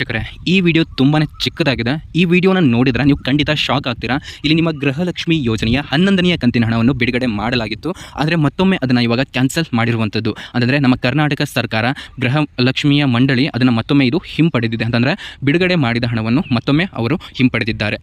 ವೀಕ್ಷಕರೇ, ಈ ವಿಡಿಯೋ ತುಂಬಾ ಚಿಕ್ಕದಾಗಿದೆ. ಈ ವಿಡಿಯೋನ ನೋಡಿದ್ರೆ ನೀವು ಖಂಡಿತ ಶಾಕ್ ಆಗ್ತೀರಾ. ಇಲ್ಲಿ ನಿಮ್ಮ ಗೃಹಲಕ್ಷ್ಮಿ ಯೋಜನೆಯ ಹನ್ನೊಂದನೆಯ ಕಂತಿನ ಹಣವನ್ನು ಬಿಡುಗಡೆ ಮಾಡಲಾಗಿತ್ತು. ಆದರೆ ಮತ್ತೊಮ್ಮೆ ಅದನ್ನು ಇವಾಗ ಕ್ಯಾನ್ಸಲ್ ಮಾಡಿರುವಂಥದ್ದು ಅಂದರೆ ನಮ್ಮ ಕರ್ನಾಟಕ ಸರ್ಕಾರ ಗೃಹ ಲಕ್ಷ್ಮಿಯ ಮಂಡಳಿ ಅದನ್ನು ಮತ್ತೊಮ್ಮೆ ಇದು ಹಿಂಪಡೆದಿದೆ. ಅಂತಂದರೆ ಬಿಡುಗಡೆ ಮಾಡಿದ ಹಣವನ್ನು ಮತ್ತೊಮ್ಮೆ ಅವರು ಹಿಂಪಡೆದಿದ್ದಾರೆ.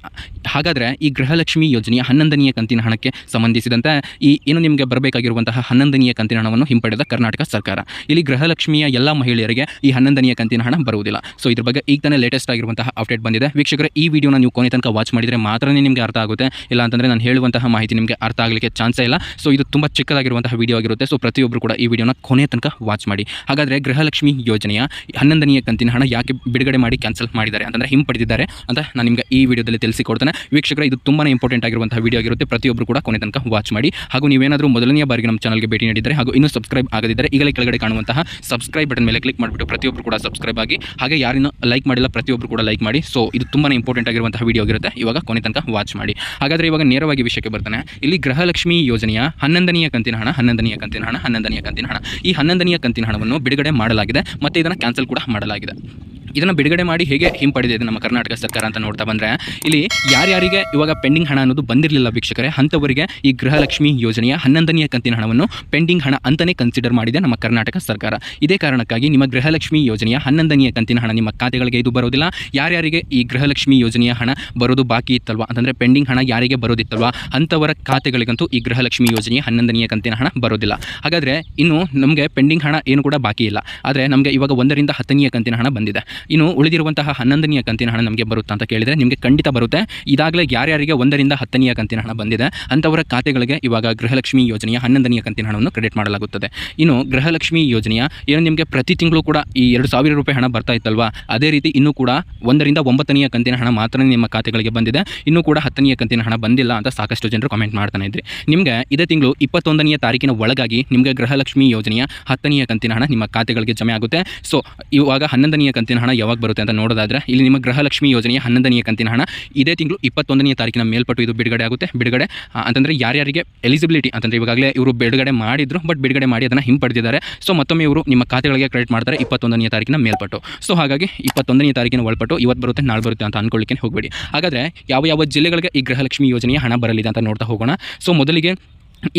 ಹಾಗಾದರೆ ಈ ಗೃಹಲಕ್ಷ್ಮಿ ಯೋಜನೆಯ ಹನ್ನೊಂದನೆಯ ಕಂತಿನ ಹಣಕ್ಕೆ ಸಂಬಂಧಿಸಿದಂತೆ ಈ ಏನು ನಿಮಗೆ ಬರಬೇಕಾಗಿರುವಂತಹ ಹನ್ನೊಂದನೆಯ ಕಂತಿನ ಹಣವನ್ನು ಹಿಂಪಡೆದ ಕರ್ನಾಟಕ ಸರ್ಕಾರ. ಇಲ್ಲಿ ಗೃಹಲಕ್ಷ್ಮಿಯ ಎಲ್ಲ ಮಹಿಳೆಯರಿಗೆ ಈ ಹನ್ನೊಂದನೆಯ ಕಂತಿನ ಹಣ ಬರುವುದಿಲ್ಲ. ಸೊ ಇದ್ರ ಬಗ್ಗೆ ಈಗ ತಾನೇ ಲೇಟೆಸ್ಟ್ ಆಗಿರುವಂತಹ ಅಪ್ಡೇಟ್ ಬಂದಿದೆ. ವೀಕ್ಷಕರ, ಈ ವಿಡಿಯೋನ ನೀವು ಕೊನೆ ತನಕ ವಾಚ್ ಮಾಡಿದರೆ ಮಾತ್ರನೇ ನಿಮಗೆ ಅರ್ಥ ಆಗುತ್ತೆ. ಇಲ್ಲ ಅಂತಂದರೆ ನಾನು ಹೇಳುವಂತಹ ಮಾಹಿತಿ ನಿಮಗೆ ಅರ್ಥ ಆಗಲಿಕ್ಕೆ ಚಾನ್ಸೇ ಇಲ್ಲ. ಸೊ ಇದು ತುಂಬ ಚಿಕ್ಕದಾಗಿರುವಂತಹ ವಿಡಿಯೋ ಆಗಿರುತ್ತೆ. ಸೊ ಪ್ರತಿಯೊಬ್ಬರು ಕೂಡ ಈ ವಿಡಿಯೋನ ಕೊನೆ ತನಕ ವಾಚ್ ಮಾಡಿ. ಹಾಗಾದರೆ ಗೃಹಲಕ್ಷ್ಮಿ ಯೋಜನೆಯ ಹನ್ನೊಂದನೆಯ ಕಂತಿನ ಹಣ ಯಾಕೆ ಬಿಡುಗಡೆ ಮಾಡಿ ಕ್ಯಾನ್ಸಲ್ ಮಾಡಿದ್ದಾರೆ ಅಂತಂದರೆ ಹಿಂಪಡೆದಿದ್ದಾರೆ ಅಂತ ನಾನು ನಿಮಗೆ ಈ ವಿಡಿಯೋದಲ್ಲಿ ತಿಳಿಸಿಕೊಡ್ತೇನೆ. ವೀಕ್ಷಕರ, ಇದು ತುಂಬಾ ಇಂಪಾರ್ಟೆಂಟ್ ಆಗಿರುವಂತಹ ವಿಡಿಯೋ ಆಗಿರುತ್ತೆ. ಪ್ರತಿಯೊಬ್ಬರು ಕೂಡ ಕೊನೆ ತನಕ ವಾಚ್ ಮಾಡಿ. ಹಾಗೂ ನೀವೇನಾದರೂ ಮೊದಲನೆಯ ಬಾರಿಗೆ ನಮ್ಮ ಚಾನಲ್ಗೆ ಭೇಟಿ ನೀಡಿದರೆ ಹಾಗೂ ಇನ್ನೂ ಸಬ್ಸ್ಕ್ರೈಬ್ ಆಗದಿದ್ದರೆ ಈಗಲೇ ಕೆಳಗಡೆ ಕಾಣುವಂತಹ ಸಬ್ಸ್ಕ್ರೈಬ್ ಬಟನ್ ಮೇಲೆ ಕ್ಲಿಕ್ ಮಾಡಿಬಿಟ್ಟು ಪ್ರತಿಯೊಬ್ಬರು ಕೂಡ ಸಬ್ಸ್ಕ್ರೈಬ್ ಆಗಿ. ಹಾಗೆ ಯಾರಿನ್ನೂ ಲೈಕ್ ಮಾಡಿಲ್ಲ ಪ್ರತಿಯೊಬ್ಬರು ಕೂಡ ಲೈಕ್ ಮಾಡಿ. ಸೊ ಇದು ತುಂಬಾ ಇಂಪಾರ್ಟೆಂಟ್ ಆಗಿರುವಂತಹ ವಿಡಿಯೋ ಆಗಿರುತ್ತೆ. ಇವಾಗ ಕೊನೆ ತನಕ ವಾಚ್ ಮಾಡಿ. ಹಾಗಾದರೆ ಇವಾಗ ನೇರವಾಗಿ ವಿಷಯಕ್ಕೆ ಬರ್ತಾನೆ. ಇಲ್ಲಿ ಗೃಹಲಕ್ಷ್ಮಿ ಯೋಜನೆಯ ಹನ್ನೊಂದನೆಯ ಕಂತಿನ ಹಣ, ಹನ್ನೊಂದನೆಯ ಕಂತಿನ ಹಣ, ಹನ್ನೊಂದನೆಯ ಕಂತಿನ ಹಣ. ಈ ಹನ್ನೊಂದನೆಯ ಕಂತಿನ ಹಣವನ್ನು ಬಿಡುಗಡೆ ಮಾಡಲಾಗಿದೆ. ಮತ್ತೆ ಇದನ್ನು ಕ್ಯಾನ್ಸಲ್ ಕೂಡ ಮಾಡಲಾಗಿದೆ. ಇದನ್ನು ಬಿಡುಗಡೆ ಮಾಡಿ ಹೇಗೆ ಹಿಂಪಡೆದಿದೆ ನಮ್ಮ ಕರ್ನಾಟಕ ಸರ್ಕಾರ ಅಂತ ನೋಡ್ತಾ ಬಂದರೆ, ಇಲ್ಲಿ ಯಾರ್ಯಾರಿಗೆ ಇವಾಗ ಪೆಂಡಿಂಗ್ ಹಣ ಅನ್ನೋದು ಬಂದಿರಲಿಲ್ಲ ವೀಕ್ಷಕರೇ, ಅಂಥವರಿಗೆ ಈ ಗೃಹಲಕ್ಷ್ಮಿ ಯೋಜನೆಯ ಹನ್ನೊಂದನೆಯ ಕಂತಿನ ಹಣವನ್ನು ಪೆಂಡಿಂಗ್ ಹಣ ಅಂತಲೇ ಕನ್ಸಿಡರ್ ಮಾಡಿದೆ ನಮ್ಮ ಕರ್ನಾಟಕ ಸರ್ಕಾರ. ಇದೇ ಕಾರಣಕ್ಕಾಗಿ ನಿಮ್ಮ ಗೃಹಲಕ್ಷ್ಮಿ ಯೋಜನೆಯ ಹನ್ನೊಂದನೆಯ ಕಂತಿನ ಹಣ ನಿಮ್ಮ ಖಾತೆಗಳಿಗೆ ಇದು ಬರೋದಿಲ್ಲ. ಯಾರ್ಯಾರಿಗೆ ಈ ಗೃಹಲಕ್ಷ್ಮಿ ಯೋಜನೆಯ ಹಣ ಬರೋದು ಬಾಕಿ ಇತ್ತಲ್ವಾ? ಅಂತಂದರೆ ಪೆಂಡಿಂಗ್ ಹಣ ಯಾರಿಗೆ ಬರೋದಿತ್ತಲ್ವಾ? ಅಂಥವರ ಖಾತೆಗಳಿಗಂತೂ ಈ ಗೃಹಲಕ್ಷ್ಮಿ ಯೋಜನೆಯ ಹನ್ನೊಂದನೆಯ ಕಂತಿನ ಹಣ ಬರೋದಿಲ್ಲ. ಹಾಗಾದರೆ ಇನ್ನು ನಮಗೆ ಪೆಂಡಿಂಗ್ ಹಣ ಏನು ಕೂಡ ಬಾಕಿ ಇಲ್ಲ. ಆದರೆ ನಮಗೆ ಇವಾಗ ಒಂದರಿಂದ ಹತ್ತನೆಯ ಕಂತಿನ ಹಣ ಬಂದಿದೆ. ಇನ್ನು ಉಳಿದಿರುವಂತಹ ಹನ್ನೊಂದನೆಯ ಕಂತಿನ ಹಣ ನಮಗೆ ಬರುತ್ತಾ ಅಂತ ಕೇಳಿದರೆ ನಿಮಗೆ ಖಂಡಿತ ಬರುತ್ತೆ. ಇದಾಗಲೇ ಯಾರ್ಯಾರಿಗೆ ಒಂದರಿಂದ ಹತ್ತನೆಯ ಕಂತಿನ ಹಣ ಬಂದಿದೆ, ಅಂಥವರ ಖಾತೆಗಳಿಗೆ ಇವಾಗ ಗೃಹಲಕ್ಷ್ಮಿ ಯೋಜನೆಯ ಹನ್ನೊಂದನೆಯ ಕಂತಿನ ಹಣವನ್ನು ಕ್ರೆಡಿಟ್ ಮಾಡಲಾಗುತ್ತದೆ. ಇನ್ನು ಗೃಹಲಕ್ಷ್ಮಿ ಯೋಜನೆಯ ಏನು ನಿಮಗೆ ಪ್ರತಿ ತಿಂಗಳು ಕೂಡ ಈ ಎರಡು ಸಾವಿರ ರೂಪಾಯಿ ಹಣ ಬರ್ತಾ ಇತ್ತಲ್ವಾ, ಅದೇ ರೀತಿ ಇನ್ನೂ ಕೂಡ ಒಂದರಿಂದ ಒಂಬತ್ತನೆಯ ಕಂತಿನ ಹಣ ಮಾತ್ರ ನಿಮ್ಮ ಖಾತೆಗಳಿಗೆ ಬಂದಿದೆ. ಇನ್ನೂ ಕೂಡ ಹತ್ತನೆಯ ಕಂತಿನ ಹಣ ಬಂದಿಲ್ಲ ಅಂತ ಸಾಕಷ್ಟು ಜನರು ಕಮೆಂಟ್ ಮಾಡ್ತಾನೆ ಇದ್ರಿ. ನಿಮಗೆ ಇದೇ ತಿಂಗಳು ಇಪ್ಪತ್ತೊಂದನೆಯ ತಾರೀಕಿನ ಒಳಗಾಗಿ ನಿಮಗೆ ಗೃಹಲಕ್ಷ್ಮಿ ಯೋಜನೆಯ ಹತ್ತನೆಯ ಕಂತಿನ ಹಣ ನಿಮ್ಮ ಖಾತೆಗಳಿಗೆ ಜಮೆ ಆಗುತ್ತೆ. ಸೊ ಇವಾಗ ಹನ್ನೊಂದನೆಯ ಕಂತಿನ ಹಣ ಯಾವಾಗ ಬರುತ್ತೆ ಅಂತ ನೋಡೋದಾದ್ರೆ ಇಲ್ಲಿ ನಿಮ್ಮ ಗೃಹಲಕ್ಷ್ಮಿ ಯೋಜನೆಯ ಹನ್ನೊಂದನೆಯ ಕಂತಿನ ಹಣ ಇದೇ ತಿಂಗಳು ಇಪ್ಪತ್ತೊಂದನೆಯ ತಾರೀಕಿನ ಮೇಲ್ಪಟ್ಟು ಇದು ಬಿಡುಗಡೆ ಆಗುತ್ತೆ. ಬಿಡುಗಡೆ ಅಂತಂದರೆ ಯಾರ್ಯಾರಿಗೆ ಎಲಿಜಿಬಿಲಿಟಿ ಅಂತಂದರೆ ಇವಾಗಲೇ ಇವರು ಬಿಡುಗಡೆ ಮಾಡಿದ್ರು ಬಟ್ ಬಿಡುಗಡೆ ಮಾಡಿ ಅದನ್ನು ಹಿಂಪಡೆದಿದ್ದಾರೆ. ಸೊ ಮತ್ತೊಮ್ಮೆ ಇವರು ನಿಮ್ಮ ಖಾತೆಗಳಿಗೆ ಕ್ರೆಡಿಟ್ ಮಾಡ್ತಾರೆ ಇಪ್ಪತ್ತೊಂದನೆಯ ತಾರೀಕಿನ ಮೇಲ್ಪಟ್ಟು. ಸೊ ಹಾಗಾಗಿ ಇಪ್ಪತ್ತೊಂದನೆಯ ತಾರೀಕಿನ ಒಳಪಟ್ಟು ಇವತ್ತು ಬರುತ್ತೆ, ನಾಳೆ ಬರುತ್ತೆ ಅಂತ ಅಂದ್ಕೊಳ್ಳಿಕ್ಕೆ ಹೋಗಬೇಡಿ. ಹಾಗಾದರೆ ಯಾವ ಯಾವ ಜಿಲ್ಲೆಗಳಿಗೆ ಈ ಗೃಹಲಕ್ಷ್ಮಿ ಯೋಜನೆಯ ಹಣ ಬರಲಿದೆ ಅಂತ ನೋಡ್ತಾ ಹೋಗೋಣ. ಸೊ ಮೊದಲಿಗೆ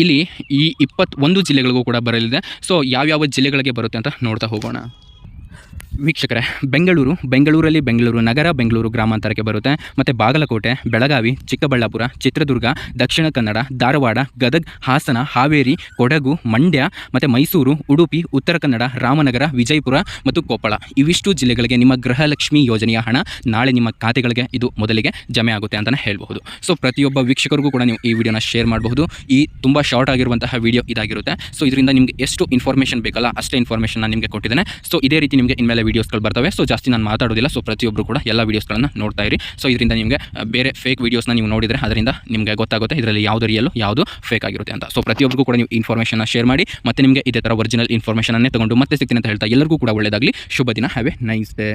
ಇಲ್ಲಿ ಈ ಇಪ್ಪತ್ತೊಂದು ಜಿಲ್ಲೆಗಳಿಗೂ ಕೂಡ ಬರಲಿದೆ. ಸೊ ಯಾವ್ಯಾವ ಜಿಲ್ಲೆಗಳಿಗೆ ಬರುತ್ತೆ ಅಂತ ನೋಡ್ತಾ ಹೋಗೋಣ. ವೀಕ್ಷಕರೇ, ಬೆಂಗಳೂರು, ಬೆಂಗಳೂರಲ್ಲಿ ಬೆಂಗಳೂರು ನಗರ, ಬೆಂಗಳೂರು ಗ್ರಾಮಾಂತರಕ್ಕೆ ಬರುತ್ತೆ. ಮತ್ತು ಬಾಗಲಕೋಟೆ, ಬೆಳಗಾವಿ, ಚಿಕ್ಕಬಳ್ಳಾಪುರ, ಚಿತ್ರದುರ್ಗ, ದಕ್ಷಿಣ ಕನ್ನಡ, ಧಾರವಾಡ, ಗದಗ್, ಹಾಸನ, ಹಾವೇರಿ, ಕೊಡಗು, ಮಂಡ್ಯ, ಮತ್ತು ಮೈಸೂರು, ಉಡುಪಿ, ಉತ್ತರ ಕನ್ನಡ, ರಾಮನಗರ, ವಿಜಯಪುರ ಮತ್ತು ಕೊಪ್ಪಳ. ಇವಿಷ್ಟು ಜಿಲ್ಲೆಗಳಿಗೆ ನಿಮ್ಮ ಗೃಹಲಕ್ಷ್ಮಿ ಯೋಜನೆಯ ಹಣ ನಾಳೆ ನಿಮ್ಮ ಖಾತೆಗಳಿಗೆ ಇದು ಮೊದಲಿಗೆ ಜಮೆ ಆಗುತ್ತೆ ಅಂತಲೇ ಹೇಳಬಹುದು. ಸೊ ಪ್ರತಿಯೊಬ್ಬ ವೀಕ್ಷಕರಿಗೂ ಕೂಡ ನೀವು ಈ ವಿಡಿಯೋನ ಶೇರ್ ಮಾಡಬಹುದು. ಈ ತುಂಬ ಶಾರ್ಟ್ ಆಗಿರುವಂತಹ ವಿಡಿಯೋ ಇದಾಗಿರುತ್ತೆ. ಸೊ ಇದರಿಂದ ನಿಮಗೆ ಎಷ್ಟು ಇನ್ಫಾರ್ಮೇಷನ್ ಬೇಕಲ್ಲ ಅಷ್ಟೇ ಇನ್ಫಾರ್ಮೇಷನ್ ನಿಮಗೆ ಕೊಟ್ಟಿದ್ದೇನೆ. ಸೊ ಇದೇ ರೀತಿ ನಿಮಗೆ ಇನ್ಮೇಲೆ ವೀಡಿಯೋಸ್ಗಳು ಬರ್ತವೆ. ಸೊ ಜಾಸ್ತಿ ನಾನು ಮಾತಾಡೋದಿಲ್ಲ. ಸೊ ಪ್ರತಿಯೊಬ್ಬರು ಕೂಡ ಎಲ್ಲ ವೀಡಿಯೋಸ್ಗಳನ್ನು ನೋಡ್ತಾ ಇರಿ. ಸೊ ಇದರಿಂದ ನಿಮಗೆ ಬೇರೆ ಫೇಕ್ ವೀಡಿಯೋಸ್ನ ನೀವು ನೋಡಿದರೆ ಅದರಿಂದ ನಿಮಗೆ ಗೊತ್ತಾಗುತ್ತೆ ಇದರಲ್ಲಿ ಯಾವುದು ರಿಯಲ್ ಯಾವುದು ಫೇಕ್ ಆಗಿರುತ್ತೆ ಅಂತ. ಸೊ ಪ್ರತಿಯೊಬ್ಬರಿಗೂ ಕೂಡ ನೀವು ಇನ್ಫಾರ್ಮೇಷನ್ನ ಶೇರ್ ಮಾಡಿ, ಮತ್ತೆ ನಿಮಗೆ ಇದೇ ಥರ ಒರಿಜಿನಲ್ ಇನ್ಫಾರ್ಮೇಷನ್ ಅನ್ನೇ ತಗೊಂಡು ಮತ್ತೆ ಸಿಗ್ತೀನಿ ಅಂತ ಹೇಳ್ತಾ ಎಲ್ಲರಿಗೂ ಕೂಡ ಒಳ್ಳೆಯದಾಗಲಿ ಶುಭ ದಿನ. Have A nice day